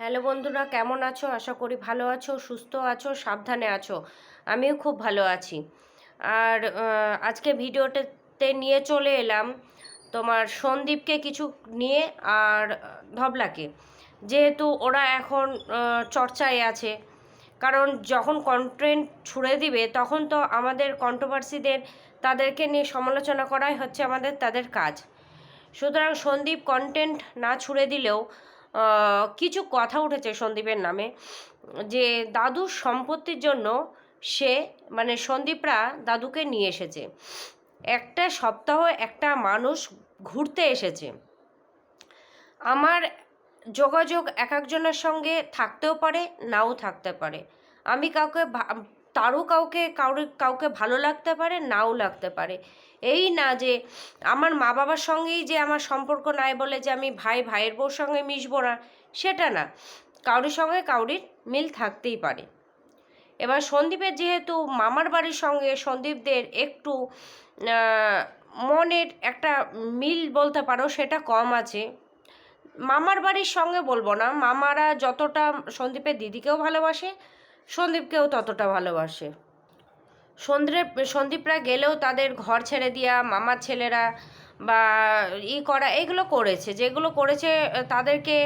Hello বন্ধুরা, কেমন আছো? আশা করি ভালো আছো, সুস্থ আছো, সাবধানে আছো। আমিও খুব ভালো আছি। আর আজকে ভিডিওটাতে নিয়ে চলে এলাম তোমার সন্দীপকে কিছু নিয়ে আর ধবলাকে। যেহেতু ওরা এখন চর্চায় আছে, কারণ যখন কন্টেন্ট ছুড়ে দিবে, তখন তো আমাদের কন্ট্রোভার্সিদের তাদেরকে নিয়ে সমালোচনা করাই হচ্ছে আমাদের তাদের কাজ। সুতরাং সন্দীপ কন্টেন্ট না ছুড়ে দিলেও কিছু কথা উঠেছে সন্দীপের নামে, যে দাদুর সম্পত্তির জন্য সে মানে সন্দীপরা দাদুকে নিয়ে এসেছে। একটা সপ্তাহ একটা মানুষ ঘুরতে এসেছে। আমার যোগাযোগ এক একজনের সঙ্গে থাকতেও পারে, নাও থাকতে পারে। আমি কাউকে তারও কাউকে, কাউরে, কাউকে ভালো লাগতে পারে, নাও লাগতে পারে। এই না যে আমার মা বাবার সঙ্গেই যে আমার সম্পর্ক নাই বলে যে আমি ভাই, ভাইয়ের বউর সঙ্গে মিশবো না, সেটা না। কাউরির সঙ্গে কাউরির মিল থাকতেই পারে। এবার সন্দীপের যেহেতু মামার বাড়ির সঙ্গে সন্দীপদের একটু মনের একটা মিল বলতে পারো সেটা কম আছে। মামার বাড়ির সঙ্গে বলব না, মামারা যতটা সন্দীপের দিদিকেও ভালোবাসে, সন্দীপকেও ততটা ভালোবাসে। সন্দীপ সন্দীপরা গেলেও তাদের ঘর ছেড়ে দেওয়া মামার ছেলেরা বা ই করা, এগুলো করেছে। যেগুলো করেছে, তাদেরকে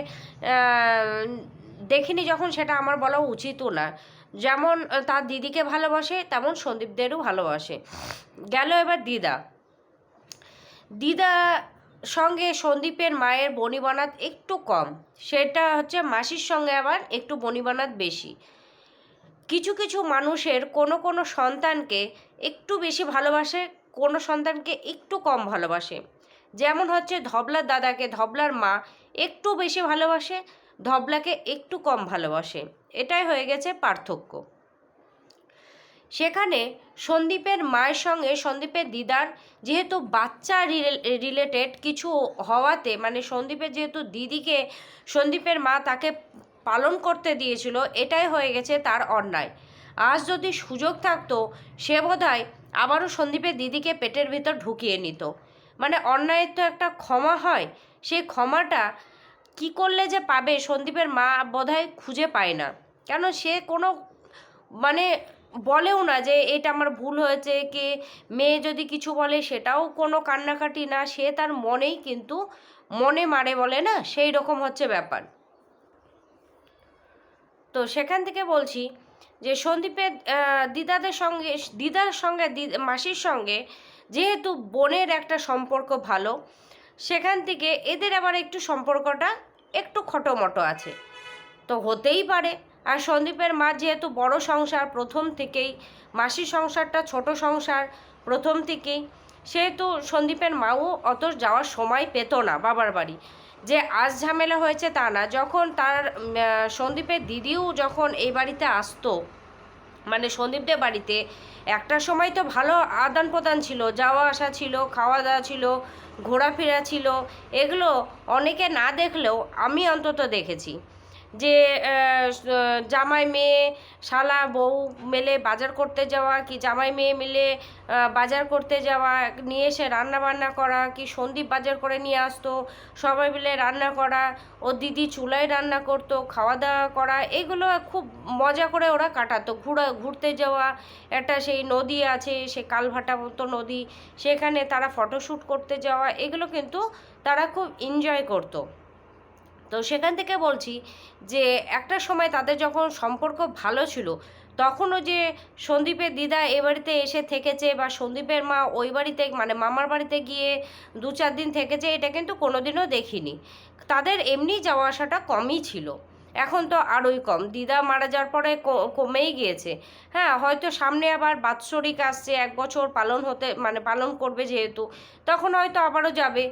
দেখিনি যখন, সেটা আমার বলা উচিতও না। যেমন, তার দিদিকে ভালোবাসে, তেমন সন্দীপদেরও ভালোবাসে। গেল এবার দিদা। দিদা সঙ্গে সন্দীপের মায়ের বনিবনাত একটু কম। সেটা হচ্ছে মাসির সঙ্গে আবার একটু বনিবনাত বেশি। কিছু কিছু মানুষের কোনো কোনো সন্তানকে একটু বেশি ভালোবাসে, কোনো সন্তানকে একটু কম ভালোবাসে। যেমন হচ্ছে ধবলার দাদাকে, ধবলার মা একটু বেশি ভালোবাসে, ধবলাকে একটু কম ভালোবাসে। এটাই হয়ে গেছে পার্থক্য। সেখানে সন্দীপের মায়ের সঙ্গে সন্দীপের দিদার যেহেতু বাচ্চা রিলেটেড কিছু হওয়াতে মানে সন্দীপের যেহেতু দিদিকে, সন্দীপের মা তাকে পালন করতে দিয়েছিল, এটাই হয়ে গেছে তার অন্যায়। আজ যদি সুযোগ থাকতো, সে বোধহয় আবারও সন্দীপের দিদিকে পেটের ভিতর ঢুকিয়ে নিত। মানে অন্যায়ের তো একটা ক্ষমা হয় সেই ক্ষমাটা কি করলে যে পাবে সন্দীপের মা বোধহয় খুঁজে পায় না। কেন সে কোনো মানে বলেও না যে এটা আমার ভুল হয়েছে, কি মেয়ে যদি কিছু বলে সেটাও কোনো কান্নাকাটি না, সে তার মনেই কিন্তু মনে মারে বলে না, সেই রকম হচ্ছে ব্যাপার। তো সেখান থেকে বলছি যে সন্দীপের দিদাদের সঙ্গে, দিদার সঙ্গে মাসির সঙ্গে যেহেতু বোনের একটা সম্পর্ক ভালো, সেখান থেকে এদের আবার একটু সম্পর্কটা একটু খটোমটো আছে। তো হতেই পারে। আর সন্দীপের মা যেহেতু বড় সংসার প্রথম থেকেই, মাসির সংসারটা ছোট সংসার প্রথম থেকেই সেহেতু সন্দীপের মাও অত যাওয়ার সময় পেত না বাবার বাড়ি। যে আজ ঝামেলা হয়েছে তা না। যখন তার সন্দীপের দিদিও যখন এই বাড়িতে আসতো মানে সন্দীপদের বাড়িতে, একটা সময় তো ভালো আদান প্রদান ছিল, যাওয়া আসা ছিল, খাওয়া দাওয়া ছিল, ঘোরাফেরা ছিল, এগুলো অনেকে না দেখলেও আমি অন্তত দেখেছি। যে জামাই মেয়ে শালা বউ মেলে বাজার করতে যাওয়া, কি জামাই মেয়ে মিলে বাজার করতে যাওয়া, নিয়ে এসে রান্না বান্না করা, কি সন্দীপ বাজার করে নিয়ে আসতো, সবাই মিলে রান্না করা, ও দিদি চুলায় রান্না করতো, খাওয়া দাওয়া করা, এগুলো খুব মজা করে ওরা কাটাতো। ঘুরা, ঘুরতে যাওয়া, একটা সেই নদী আছে, সে কালভাটা মতো নদী, সেখানে তারা ফটোশ্যুট করতে যাওয়া, এগুলো কিন্তু তারা খুব এনজয় করতো। তো সেখান থেকে বলছি যে, একটা সময় তাদের যখন সম্পর্ক ভালো ছিল, তখনও যে সন্দীপের দিদা এ বাড়িতে এসে থেকেছে বা সন্দীপের মা ওই বাড়িতে মানে মামার বাড়িতে গিয়ে দু চার দিন থেকেছে, এটা কিন্তু কোনোদিনও দেখিনি। তাদের এমনি যাওয়া আসাটা কমই ছিল। এখন তো আরোই কম। দিদা মারা যাওয়ার পরে কমেই গিয়েছে। হ্যাঁ হয়তো সামনে আবার বাৎসরিক আসছে, এক বছর পালন হতে মানে পালন করবে যেহেতু। তখন হয়তো আবারও যাবে।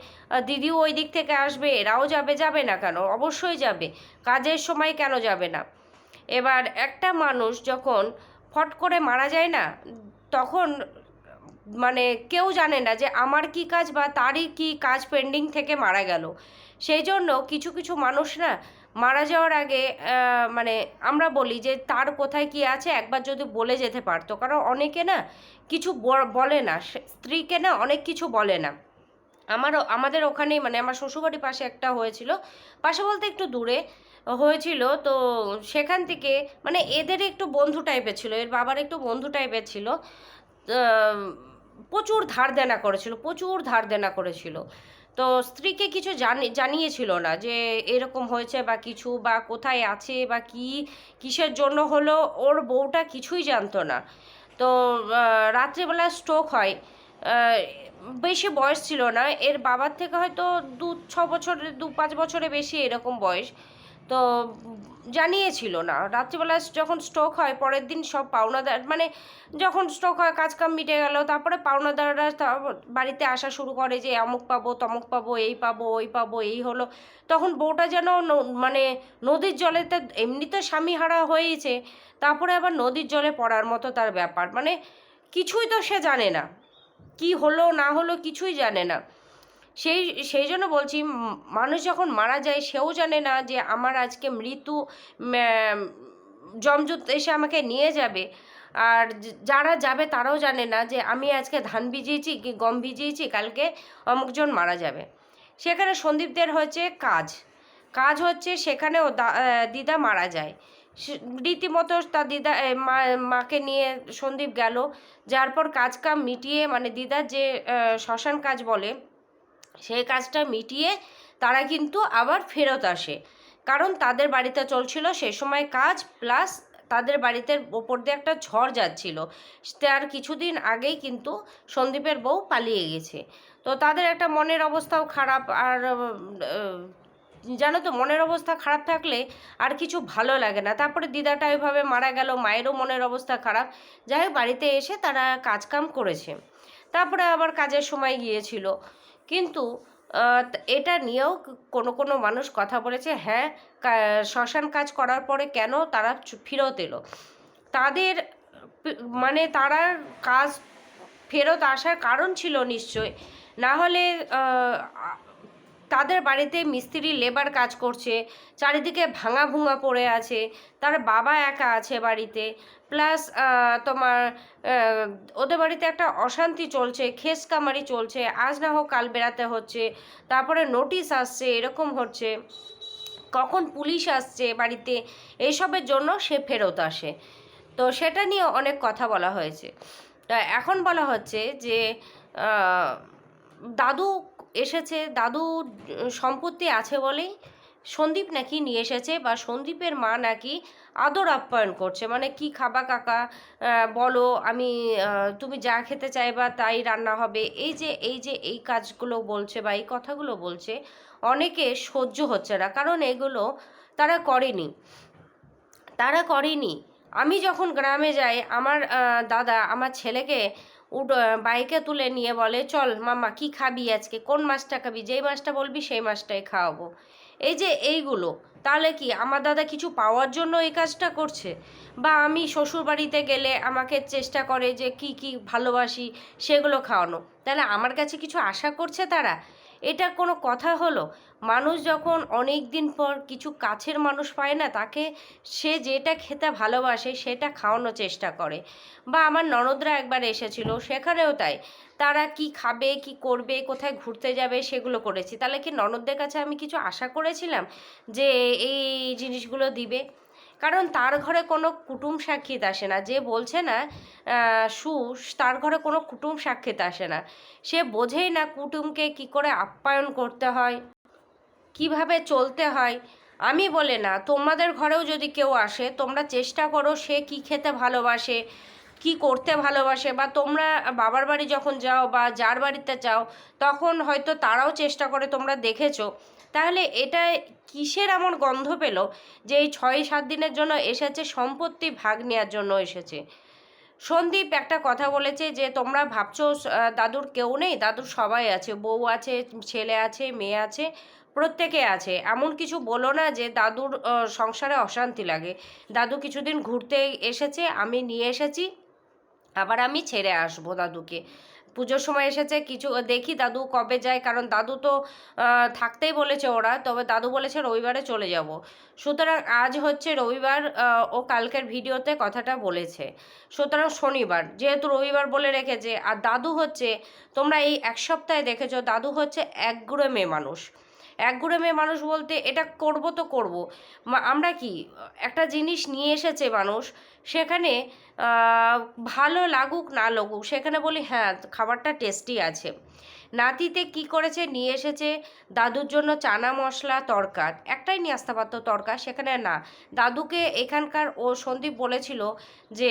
দিদিও ওই দিক থেকে আসবে, এরাও যাবে যাবে না কেন? অবশ্যই যাবে। কাজের সময় কেন যাবে না? এবার একটা মানুষ যখন ফট করে মারা যায় না, তখন মানে কেউ জানে না যে আমার কি কাজ বা তারই কি কাজ পেন্ডিং থেকে মারা গেল। সেই জন্য কিছু কিছু মানুষ না মারা যাওয়ার আগে মানে আমরা বলি যে তার কোথায় কি আছে, একবার যদি বলে যেতে পারতো। কারণ অনেকে না কিছু বলে না স্ত্রীকে না অনেক কিছু বলে না। আমারও আমাদের ওখানেই মানে আমার শ্বশুরবাড়ির পাশে একটা হয়েছিল, পাশে বলতে একটু দূরে হয়েছিল। তো সেখান থেকে মানে এদের একটু বন্ধু টাইপের ছিল, এর বাবার একটু বন্ধু টাইপের ছিল। প্রচুর ধার দেনা করেছিল, প্রচুর ধার দেনা করেছিল। তো স্ত্রীকে কিছু জানি, জানিয়েছিল না যে এরকম হয়েছে বা কিছু বা কোথায় আছে বা কি কিসের জন্য হলো, ওর বউটা কিছুই জানতো না। তো রাত্রিবেলা স্ট্রোক হয়। বেশি বয়স ছিল না, এর বাবার থেকে হয়তো দু ছ বছরের দু পাঁচ বছরে বেশি এরকম বয়স। তো জানিয়েছিল না। রাত্রিবেলা যখন স্ট্রোক হয়, পরের দিন সব পাওনাদার মানে যখন স্ট্রোক হয় কাজ কাম মিটে গেল, তারপরে পাওনাদাররা তা- বাড়িতে আসা শুরু করে যে অমুক পাবো, তমুক পাবো, এই পাবো, ওই পাবো, এই হলো। তখন বউটা যেন মানে নদীর জলেতে এমনিতে স্বামী হারা হয়েছে তারপরে আবার নদীর জলে পড়ার মতো তার ব্যাপার। মানে কিছুই তো সে জানে না। কি হলো, না হলো কিছুই জানে না। সেই সেই জন্য বলছি মানুষ যখন মারা যায়, সেও জানে না যে আমার আজকে মৃত্যু যমদূত এসে আমাকে নিয়ে যাবে। আর যারা যাবে তারাও জানে না যে আমি আজকে ধান ভিজিয়েছি, কি গম ভিজিয়েছি, কালকে অমুকজন মারা যাবে। সেখানে সন্দীপদের হচ্ছে কাজ। কাজ হচ্ছে সেখানেও দিদা মারা যায়। রীতিমতো তার দিদা মাকে নিয়ে সন্দীপ গেল। যার পর কাজ কাম মিটিয়ে মানে দিদার যে শ্মশান কাজ বলে সেই কাজটা মিটিয়ে তারা কিন্তু আবার ফেরত আসে। কারণ তাদের বাড়িতে চলছিল সে সময় কাজ, প্লাস তাদের বাড়িতে ওপর দিয়ে একটা ঝড় যাচ্ছিল। তার কিছুদিন আগেই কিন্তু সন্দীপের বউ পালিয়ে গেছে। তো তাদের একটা মনের অবস্থাও খারাপ আর জানো তো, মনের অবস্থা খারাপ থাকলে আর কিছু ভালো লাগে না। তারপরে দিদাটা এভাবে মারা গেল, মায়েরও মনের অবস্থা খারাপ। যাই হোক, বাড়িতে এসে তারা কাজকাম করেছে। তারপরে আবার কাজের সময় গিয়েছিল। কিন্তু এটা নিয়েও কোনো কোনো মানুষ কথা বলেছে হ্যাঁ শ্মশান কাজ করার পরে কেন তারা ফেরত এলো? তাদের মানে তারা কাজ ফেরত আসার কারণ ছিল নিশ্চয় না হলে তাদের বাড়িতে মিস্ত্রি লেবার কাজ করছে, চারিদিকে ভাঙা ভুঙা পড়ে আছে, তার বাবা একা আছে বাড়িতে প্লাস তোমার ওদের বাড়িতে একটা অশান্তি চলছে, খেস কামারি চলছে, আজ না হোক কাল বেরাতে হচ্ছে, তারপরে নোটিশ আসছে, এরকম হচ্ছে। কখন পুলিশ আসছে বাড়িতে, এইসবের জন্য সে ফেরত আসে। তো সেটা নিয়ে অনেক কথা বলা হয়েছে। তা এখন বলা হচ্ছে যে দাদু এসেছে দাদু সম্পত্তি আছে বলেই সন্দীপ নাকি নিয়ে এসেছে বা সন্দীপের মা নাকি আদর আপ্যায়ন করছে? মানে কি খাবা কাকা? বলো, আমি তুমি যা খেতে চাইবা তাই রান্না হবে। এই যে এই যে, এই কাজগুলো বলছে বা এই কথাগুলো বলছে, অনেকে সহ্য হচ্ছে না। কারণ এগুলো তারা করেনি। তারা করেনি। আমি যখন গ্রামে যাই, আমার দাদা আমার ছেলেকে উড বাইকে তুলে নিয়ে বলে, চল মামা কি খাবি আজকে? কোন মাছটা খাবি? যেই মাছটা বলবি, সেই মাছটাই খাওয়াবো। এই যে এইগুলো, তাহলে কি আমার দাদা কিছু পাওয়ার জন্য এই কাজটা করছে? বা আমি শ্বশুর বাড়িতে গেলে আমাকে চেষ্টা করে যে কি কি ভালোবাসি সেগুলো খাওয়ানো। তাহলে আমার কাছে কিছু আশা করছে তারা? এটা কোনো কথা হলো? মানুষ যখন অনেক দিন পর কিছু কাছের মানুষ পায় না, তাকে সে যেটা খেতে ভালোবাসে সেটা খাওয়ানোর চেষ্টা করে। বা আমার ননদরা একবার এসেছিল, সেখানেও তাই। তারা কি খাবে, কি করবে, কোথায় ঘুরতে যাবে সেগুলো করেছি। তাহলে কি ননদদের কাছে আমি কিছু আশা করেছিলাম যে এই জিনিসগুলো দিবে? কারণ তার ঘরে কোনো কুটুম সাক্ষীত আসে না। যে বলছে না সু, তার ঘরে কোনো কুটুম সাক্ষীত আসে না। সে বোঝেই না কুটুমকে কি করে আপ্যায়ন করতে হয়, কীভাবে চলতে হয়। আমি বলে না, তোমাদের ঘরেও যদি কেউ আসে, তোমরা চেষ্টা করো সে কি খেতে ভালোবাসে, কি করতে ভালোবাসে, বা তোমরা বাবার বাড়ি যখন যাও বা যার বাড়িতে যাও, তখন হয়তো তারাও চেষ্টা করে তোমরা দেখেছ। তাহলে এটা কিসের এমন গন্ধ পেল যে এই ছয় সাত দিনের জন্য এসেছে, সম্পত্তি ভাগ নেওয়ার জন্য এসেছে? সন্দীপ একটা কথা বলেছে যে, তোমরা ভাবছ দাদুর কেউ নেই? দাদুর সবাই আছে, বউ আছে, ছেলে আছে, মেয়ে আছে, প্রত্যেকে আছে। এমন কিছু বলো না যে, দাদুর সংসারে অশান্তি লাগে। দাদু কিছুদিন ঘুরতে এসেছে, আমি নিয়ে এসেছি, আবার আমি ছেড়ে আসব দাদুকে। পুজোর সময় এসেছে, কিছু দেখি দাদু কবে যায়, কারণ দাদু তো থাকতেই বলেছে ওরা, তবে দাদু বলেছে রবিবারে চলে যাব। সুতরাং আজ হচ্ছে রবিবার ও কালকের ভিডিওতে কথাটা বলেছে। সুতরাং শনিবার, যেহেতু রবিবার বলে রেখেছে, আর দাদু হচ্ছে, তোমরা এই এক সপ্তাহে দেখেছ, দাদু হচ্ছে একগুড়ে মেয়ে মানুষ। একগুড়ে মেয়ে মানুষ বলতে এটা করব তো করব। আমরা কি, একটা জিনিস নিয়ে এসেছে মানুষ, সেখানে ভালো লাগুক না লাগুক, সেখানে বলি হ্যাঁ খাবারটা টেস্টি আছে। নাতিতে কি করেছে, নিয়ে এসেছে, দাদুর জন্য চানা মশলা তরকা একটাই নিয়ে আসতে পারতো তরকা সেখানে না। দাদুকে এখানকার ও সন্দীপ বলেছিল যে,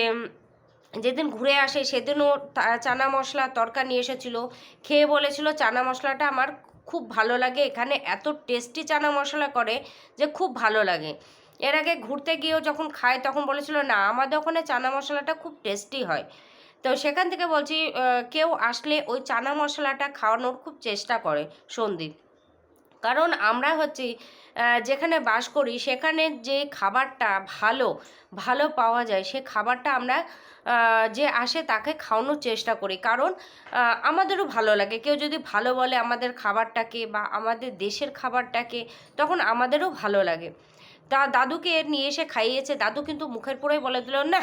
যেদিন ঘুরে আসে, সেদিনও চানা মশলা তরকা নিয়ে এসেছিল। খেয়ে বলেছিল, চানা মশলাটা আমার খুব ভালো লাগে। এখানে এত টেস্টি চানা মশলা করে যে খুব ভালো লাগে। এর আগে ঘুরতে গিয়েও যখন খায় তখন বলেছিল, না, আমাদের ওখানে চানা মশলাটা খুব টেস্টি হয়। তো সেখান থেকে বলছি কেউ আসলে ওই চানা মশলাটা খাওয়ানোর খুব চেষ্টা করে সন্দীপ। কারণ আমরা হচ্ছে যেখানে বাস করি সেখানে যে খাবারটা ভালো ভালো পাওয়া যায় সে খাবারটা আমরা যে আসে তাকে খাওয়ানোর চেষ্টা করি। কারণ আমাদেরও ভালো লাগে। কেউ যদি ভালো বলে আমাদের খাবারটাকে বা আমাদের দেশের খাবারটাকে, তখন আমাদেরও ভালো লাগে। তা দাদুকে নিয়ে এসে খাইয়েছে, দাদু কিন্তু মুখের পরেই বলে দিল, না,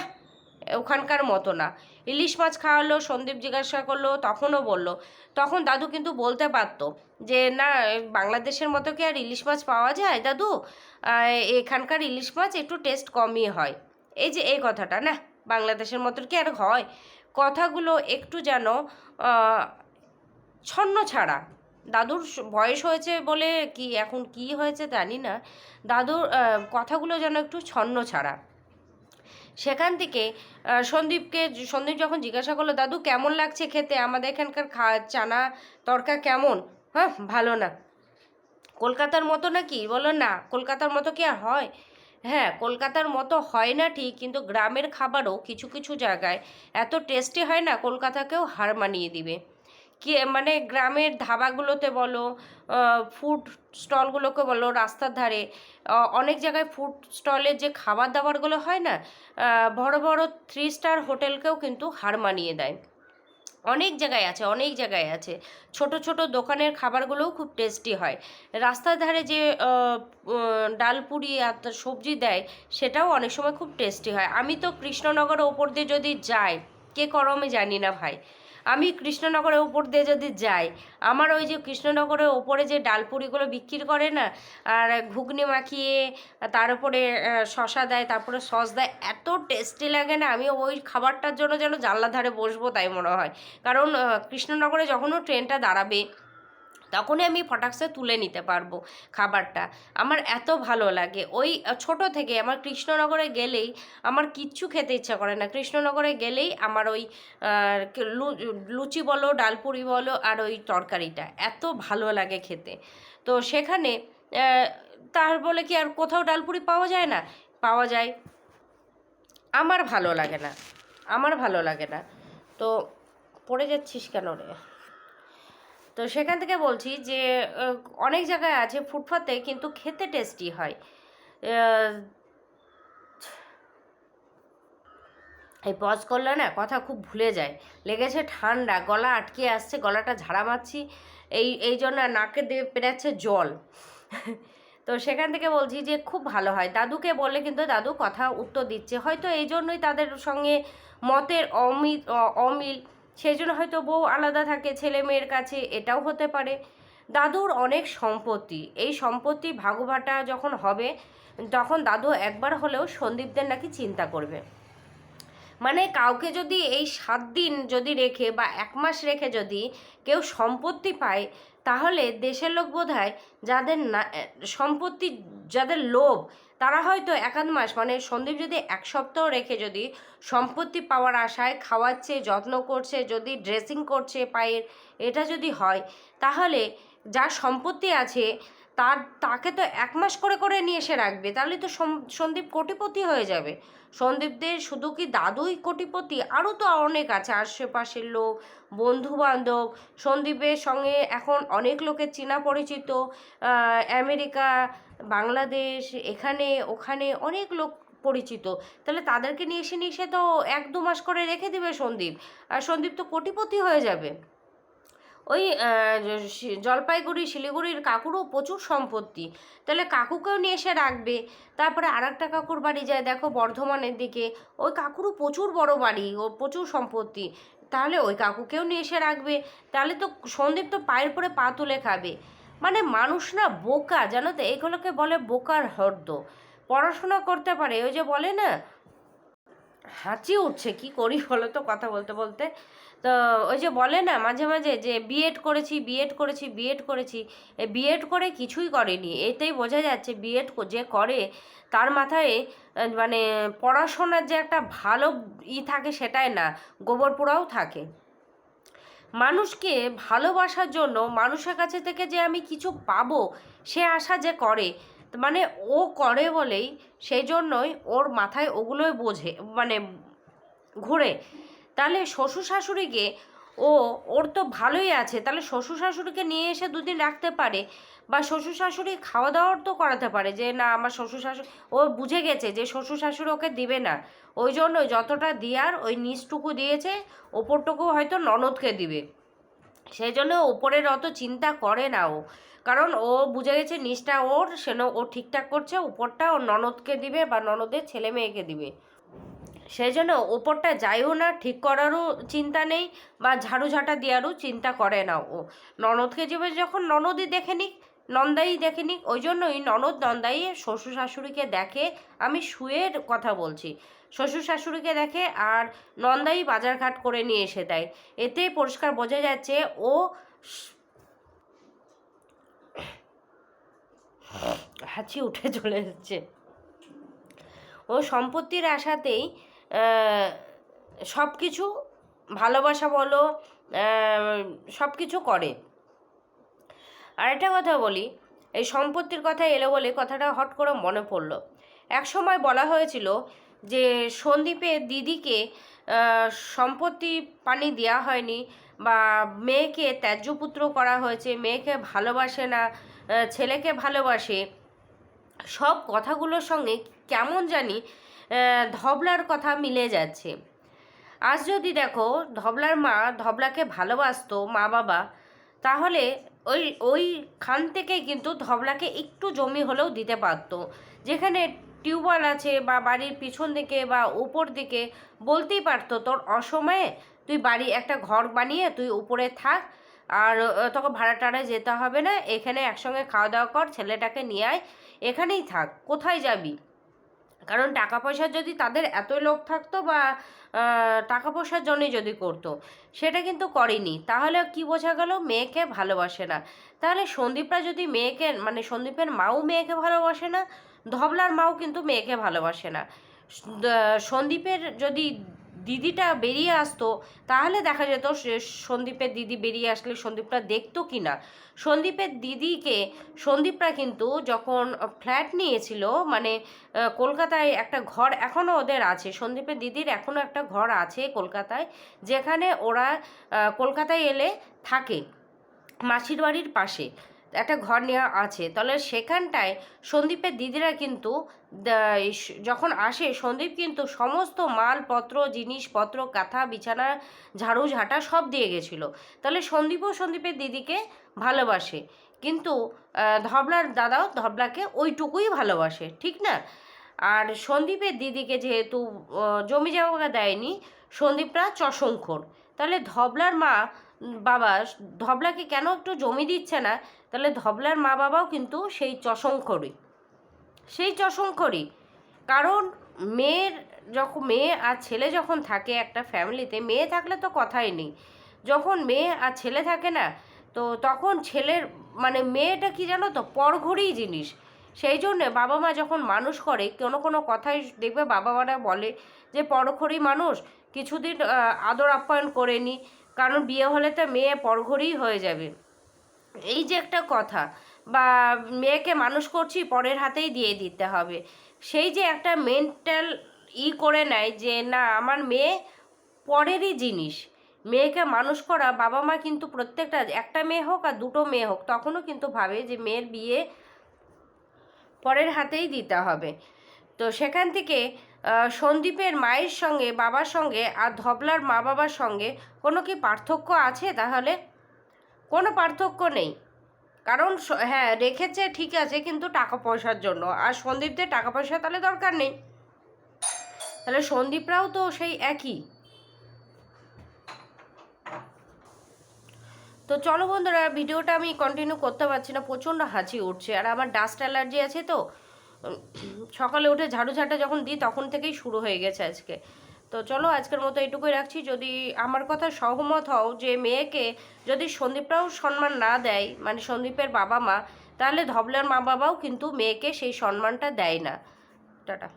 ওখানকার মতো না। ইলিশ মাছ খাওয়ালো, সন্দীপ জিজ্ঞাসা করল, তখনও বলল। তখন দাদু কিন্তু বলতে পারতো যে, না, বাংলাদেশের মতো কি আর ইলিশ মাছ পাওয়া যায় দাদু? এখানকার ইলিশ মাছ একটু টেস্ট কমই হয়। এই যে, এই কথাটা, না? বাংলাদেশের মতো কি আর হয়? কথাগুলো একটু যেন ছন্ন ছাড়া। দাদুর বয়স হয়েছে বলে কি, এখন কি হয়েছে জানি না। দাদুর কথাগুলো যেন একটু ছন্ন ছাড়া। সেখান থেকে সন্দীপকে সন্দীপ যখন জিজ্ঞাসা করল, দাদু, কেমন লাগছে খেতে? আমাদের এখানকার খা, চানা তরকা কেমন? হ্যাঁ ভালো না। কলকাতার মতো নাকি? বলো না, কলকাতার মতো কি আর হয়? হ্যাঁ কলকাতার মতো হয় না ঠিক, কিন্তু গ্রামের খাবারও কিছু কিছু জায়গায় এত টেস্টি হয় না, কলকাতাকেও হার মানিয়ে দিবে। কি মানে গ্রামের ধাবাগুলোতে বলো ফুড স্টলগুলোকে বলো রাস্তার ধারে অনেক জায়গায় ফুড স্টলের যে খাবার দাবারগুলো হয় না বড় বড় থ্রি স্টার হোটেলকেও কিন্তু হার মানিয়ে দেয়। অনেক জায়গায় আছে অনেক জায়গায় আছে। ছোট ছোট দোকানের খাবারগুলোও খুব টেস্টি হয়। রাস্তার ধারে যে আহ, উম, ডাল পুরি আর সবজি দেয় সেটাও অনেক সময় খুব টেস্টি হয়। আমি তো কৃষ্ণনগরের ওপর দিয়ে যদি যাই কে করো আমি জানি না ভাই। আমি কৃষ্ণনগরের উপর দিয়ে যদি যাই, আমার ওই যে কৃষ্ণনগরের ওপরে যে ডালপুরিগুলো বিক্রি করে না, আর ঘুগনি মাখিয়ে, তার উপরে শশা দেয়, তারপরে সস দেয়, এত টেস্টি লাগে না, আমি ওই খাবারটার জন্য যেন জানলা ধারে বসবো তাই মনে হয়। কারণ কৃষ্ণনগরে যখনও ট্রেনটা দাঁড়াবে তখনই আমি ফটাকসে তুলে নিতে পারব খাবারটা। আমার এত ভালো লাগে। ওই ছোট থেকে আমার কৃষ্ণনগরে গেলেই আমার কিচ্ছু খেতে ইচ্ছা করে না। কৃষ্ণনগরে গেলেই আমার ওই লুচি বলো ডালপুরি বলো আর ওই তরকারিটা এত ভালো লাগে খেতে। তো সেখানে তার বলে কি আর কোথাও ডালপুরি পাওয়া যায় না? পাওয়া যায়। আমার ভালো লাগে না। আমার ভালো লাগে না। তো পড়ে যাচ্ছিস কেন রে? তো সেখান থেকে বলছি যে অনেক জায়গায় আছে ফুটপাতে কিন্তু খেতে টেস্টি হয়। এই পজ করলে না কথা খুব ভুলে যায়। লেগেছে ঠান্ডা, গলা আটকে আসছে, গলাটা ঝাড়া মারছি, এই এই জন্য নাকে দিয়ে পেরাচ্ছে জল। তো সেখান থেকে বলছি যে, খুব ভালো হয়। দাদুকে বললে কিন্তু দাদু কথা উত্তর দিচ্ছে। হয়তো এই জন্যই তাদের সঙ্গে মতের অমিল অমিল সেই জন্য হয়তো বউ আলাদা থাকে, ছেলে মেয়ের কাছে, এটাও হতে পারে। দাদুর অনেক সম্পত্তি, এই সম্পত্তি ভাগভাটা যখন হবে, তখন দাদু একবার হলেও সন্দীপদের নাকি চিন্তা করবে। মানে কাউকে যদি এই সাত দিন যদি রেখে বা এক মাস রেখে যদি কেউ সম্পত্তি পায়, তাহলে দেশের লোক বোধ হয় যাদের না সম্পত্তি যাদের লোভ, তারা হয়তো এক আধ মাস মানে সন্দীপ যদি এক সপ্তাহ রেখে যদি সম্পত্তি পাওয়ার আশায় খাওয়াচ্ছে, যত্ন করছে, যদি ড্রেসিং করছে পায়ের, এটা যদি হয়, তাহলে যার সম্পত্তি আছে তার, তাকে তো এক মাস করে করে নিয়ে এসে রাখবে। তাহলে তো সন্দীপ কোটিপতি হয়ে যাবে। সন্দীপদের শুধু কি দাদুই কোটিপতি? আরও তো অনেক আছে। আশেপাশের লোক বন্ধু বান্ধব সন্দীপের সঙ্গে এখন অনেক লোকের চেনা পরিচিত। আমেরিকা, বাংলাদেশ, এখানে, ওখানে অনেক লোক পরিচিত। তাহলে তাদেরকে নিয়ে এসে নিয়ে এসে তো এক দু মাস করে রেখে দেবে সন্দীপ। আর সন্দীপ তো কোটিপতি হয়ে যাবে। ওই জলপাইগুড়ি, শিলিগুড়ির কাকুরও প্রচুর সম্পত্তি। তাহলে কাকুকেও নিয়ে এসে রাখবে। তারপরে আর একটা কাকুর বাড়ি যায়, দেখো বর্ধমানের দিকে। ওই কাকুরও প্রচুর বড় বাড়ি ও প্রচুর সম্পত্তি। তাহলে ওই কাকুকেও নিয়ে এসে রাখবে। তাহলে তো সন্দীপ তো পায়ের পরে পা তুলে খাবে। মানে মানুষ না বোকা, জানো তো? এগুলোকে বলে বোকার হর্দ। পড়াশোনা করতে পারে, ওই যে বলে না, হাঁচি উঠছে। কি করি বলো তো কথা বলতে বলতে? তো ওই যে বলে না মাঝে মাঝে যে বিএড করেছি বিএড করেছি বিএড করেছি বিএড করে কিছুই করেনি। এতেই বোঝা যাচ্ছে বিএড যে করে, তার মাথায় মানে পড়াশোনার যে একটা ভালো ই থাকে সেটাই না, গোবর পোড়াও থাকে। মানুষকে ভালোবাসার জন্য মানুষের কাছে থেকে যে আমি কিছু পাবো, সে আশা যে করে মানে ও করে বলেই সেই জন্যই ওর মাথায় ওগুলোই বোঝে মানে ঘুরে। তাহলে শ্বশুর শাশুড়িকে ও, ওর তো ভালোই আছে। তাহলে শ্বশুর শাশুড়িকে নিয়ে এসে দুদিন রাখতে পারে। বা শ্বশুর শাশুড়ি খাওয়া দাওয়ার তো করাতে পারে যে, না, আমার শ্বশুর শাশুড়ি ও বুঝে গেছে যে শ্বশুর শাশুড়ি ওকে দিবে না। ওই জন্য যতটা দেওয়ার ওই নিচটুকু দিয়েছে ওপরটুকু হয়তো ননদকে দিবে। সেই জন্য ওপরের অত চিন্তা করে না ও। কারণ ও বুঝে গেছে নিচটা ওর, সেন ও ঠিকঠাক করছে, উপরটা ওর ননদকে দিবে বা ননদের ছেলে মেয়েকে দিবে। সেই জন্য ওপরটা যাইও না, ঠিক করারও চিন্তা নেই বা ঝাড়ু ঝাঁটা দেওয়ারও চিন্তা করে না ও। ননদকে যাবে যখন ননদই দেখে নিক, নন্দাই দেখে নিক, ওই জন্যই ননদ নন্দাই শ্বশুর শাশুড়িকে দেখে আমি শুয়ের কথা বলছি। শ্বশুর শাশুড়িকে দেখে আর নন্দাই বাজারঘাট করে নিয়ে এসে দেয়। এতে পরিষ্কার বোঝা যাচ্ছে ও হাঁচি উঠে চলে যাচ্ছে ও সম্পত্তির আশাতেই সব কিছু ভালোবাসা বলো সব কিছু করে। আরেকটা কথা বলি, এই সম্পত্তির কথা এলো বলে কথাটা হট করে মনে পড়ল। এক সময় বলা হয়েছিল যে সন্দীপের দিদিকে সম্পত্তি পানি দেওয়া হয়নি বা মেয়েকে ত্যায্যপুত্র করা হয়েছে, মেয়েকে ভালোবাসে না ছেলেকে ভালোবাসে। সব কথাগুলোর সঙ্গে কেমন জানি ধবলার কথা মিলে যাচ্ছে। আজ যদি দেখো, ধবলার মা ধবলাকে ভালোবাসতো মা বাবা, তাহলে ওই ওইখান থেকে কিন্তু ধবলাকে একটু জমি হলেও দিতে পারতো। যেখানে টিউবওয়েল আছে বা বাড়ির পিছন দিকে বা উপর দিকে বলতেই পারতো, তোর অসময়ে তুই বাড়ি, একটা ঘর বানিয়ে তুই উপরে থাক, আর তোকে ভাড়া টাড়া যেতে হবে না, এখানে একসঙ্গে খাওয়া দাওয়া কর, ছেলেটাকে নিয়ে আয়, এখানেই থাক, কোথায় যাবি? কারণ টাকা পয়সা যদি তাদের এতই লোক থাকতো বা টাকা পয়সার জন্যই যদি করতো, সেটা কিন্তু করেনি। তাহলে কি বোঝা গেল? মেয়েকে ভালোবাসে না। তাহলে সন্দীপরা যদি মেয়েকে মানে সন্দীপের মাও মেয়েকে ভালোবাসে না, ধবলার মাও কিন্তু মেয়েকে ভালোবাসে না। সন্দীপের যদি দিদিটা বেরিয়ে আসতো, তাহলে দেখা যেত সন্দীপের দিদি বেরিয়ে আসলে সন্দীপটা দেখতো কি না সন্দীপের দিদিকে, সন্দীপরা কিন্তু যখন ফ্ল্যাট নিয়েছিল মানে কলকাতায় একটা ঘর এখনও ওদের আছে, সন্দীপের দিদির এখনও একটা ঘর আছে কলকাতায়, যেখানে ওরা কলকাতায় এলে থাকে, মাসির বাড়ির পাশে। একটা ঘর নেওয়া আছে। তাহলে সেখানটায় সন্দীপের দিদিরা কিন্তু যখন আসে, সন্দীপ কিন্তু সমস্ত মালপত্র, জিনিসপত্র, কাঁথা, বিছানা, ঝাড়ু, ঝাঁটা সব দিয়ে গেছিল। তাহলে সন্দীপও সন্দীপের দিদিকে ভালোবাসে। কিন্তু ধবলার দাদাও ধবলাকে ওইটুকুই ভালোবাসে, ঠিক না? আর সন্দীপের দিদিকে যেহেতু জমি জায়গা দেয়নি, সন্দীপরা চশঙ্কর তাহলে ধবলার মা বাবা, ধবলাকে কেন একটু জমি দিচ্ছে না? তাহলে ধবলার মা বাবাও কিন্তু সেই চশঙ্করই সেই চশঙ্করই কারণ মেয়ের যখন, মেয়ে আর ছেলে যখন থাকে একটা ফ্যামিলিতে, মেয়ে থাকলে তো কথাই নেই। যখন মেয়ে আর ছেলে থাকে না, তো তখন ছেলের মানে মেয়েটা কি জানো তো পরঘরেই জিনিস। সেই জন্যে বাবা মা যখন মানুষ করে, কোনো কোনো কথাই দেখবে বাবা মারা বলে যে পরঘরই মানুষ, কিছুদিন আদর আপ্যায়ন করে নি। কারণ বিয়ে হলে তো মেয়ে পরঘরেই হয়ে যাবে। এই যে একটা কথা, বা মেয়েকে মানুষ করছি পরের হাতেই দিয়ে দিতে হবে। সেই যে একটা মেন্টাল ই করে নেয় যে, না, আমার মেয়ে পরেরই জিনিস। মেয়েকে মানুষ করা, বাবা মা কিন্তু প্রত্যেকটা, একটা মেয়ে হোক আর দুটো মেয়ে হোক, তখনও কিন্তু ভাবে যে মেয়ের বিয়ে পরের হাতেই দিতে হবে। তো সেখান থেকে সন্দীপের মায়ের সঙ্গে, বাবার সঙ্গে আর ধবলার মা বাবার সঙ্গে কোনো কি পার্থক্য আছে? তাহলে কোনো পার্থক্য নেই। কারণ হ্যাঁ রেখেছে, ঠিক আছে, কিন্তু টাকা পয়সার জন্য। আর সন্দীপদের টাকা পয়সা তাহলে দরকার নেই। তাহলে সন্দীপরাও তো সেই একই। তো চলো বন্ধুরা, ভিডিওটা আমি কন্টিনিউ করতে পারছি না, প্রচণ্ড হাঁচি উঠছে। আর আমার ডাস্ট অ্যালার্জি আছে তো সকালে উঠে ঝাড়ু ঝাঁটা যখন দিই, তখন থেকেই শুরু হয়ে গেছে আজকে। তো চলো আজকের মতো এটুকুই রাখছি। যদি আমার কথা সহমত হও যে মেয়েকে যদি সন্দীপরাও সম্মান না দেয় মানে সন্দীপের বাবা মা, তাহলে ধবলার মা বাবাও কিন্তু মেয়েকে সেই সম্মানটা দেয় না। টাটা।